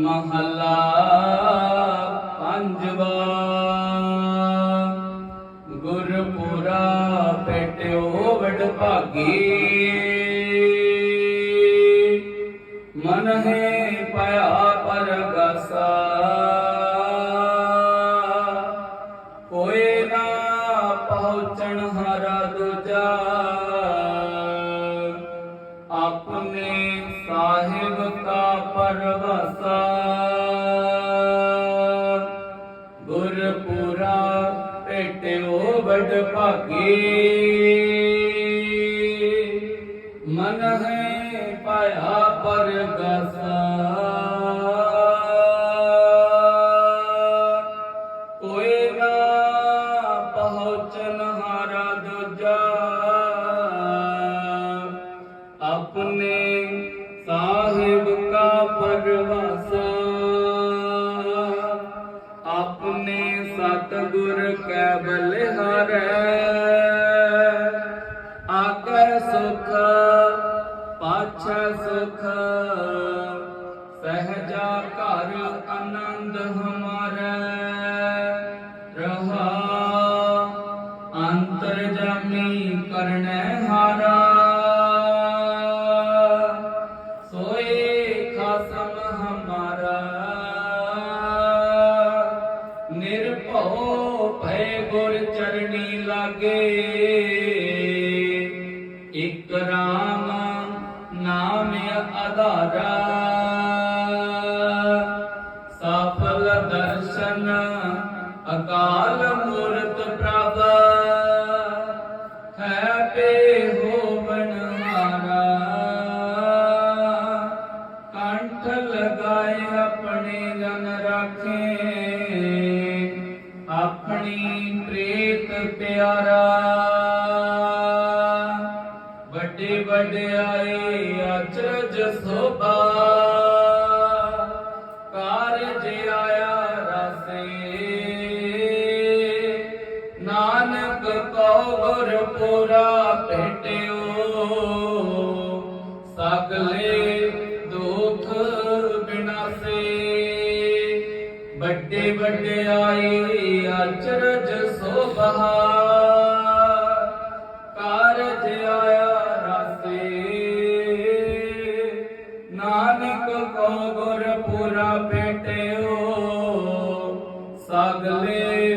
ਮਹੱਲਾ ਪੰਜਵਾ। ਗੁਰਪੁਰਾ ਪੇਟਿਓ ਵਡ ਭਾਗੀ ਮਨ ਹੈ ਪਿਆ ਪਰਗਸਾ। ਕੋਏ ਨਾ ਪਹੁੰਚਣ ਹਰ ਦੁਜਾ। ਆਪਣੇ ਸਾਹਿਬ ਕਾ ਪਰਵਸਾ। ਗੁਰਪੁਰਾ ਭੇਟਿਓ ਵਡ ਭਾਗੀ। ਮਨ ਹੈ ਪਾਇਆ ਪਰਗਸਾ। ਕੋਏ ਨਾ ਪਹੁੰਚਨ ਆਪਣੇ ਸਾਹਿਬ ਕਾ ਪਰਵਾਸਾ। ਆਪਣੇ ਸਤਿਗੁਰ ਕੈ ਬਲਿਹਾਰੈ ਆਕਰ ਸੁਖ, ਪਾਛੈ ਸੁਖ, ਸਹਜਾ ਘਰ ਆਨੰਦ ਹਮਾਰੇ। ਰਹਾ ਅੰਤਰ ਜਾਮੀ ਕਰਨੈ ਹਾਰਾ। ਲਾਗੇ। ਇਕ ਰਾਮ ਨਾਮ ਆਧਾਰਾ ਸਫਲ ਦਰਸ਼ਨ ਅਕਾਲ ਮੂਰਤ ਪ੍ਰਭ। ਹੈ ਪੇ ਆਪਣੀ ਪ੍ਰੀਤ ਪਿਆਰਾ। ਵੱਡੇ ਵਡਿਆਏ ਅਚਰਜ ਸੋਭਾ। ਕਾਰਜ ਆਇਆ ਰਸੇ। ਨਾਨਕ ਕਉ ਗੁਰ ਪੂਰਾ ਭੇਟਿਓ। ਸਗਲੇ ਵੱਡੇ ਵੱਡੇ ਵਡਿਆਈ ਅਚਰਜ ਸੋਭਾ। ਕਾਰਜ ਆਇਆ ਰਾਸੇ। ਨਾਨਕ ਕੋ ਗੁਰ ਪੂਰਾ ਭੇਟਿਓ। ਸਗਲੇ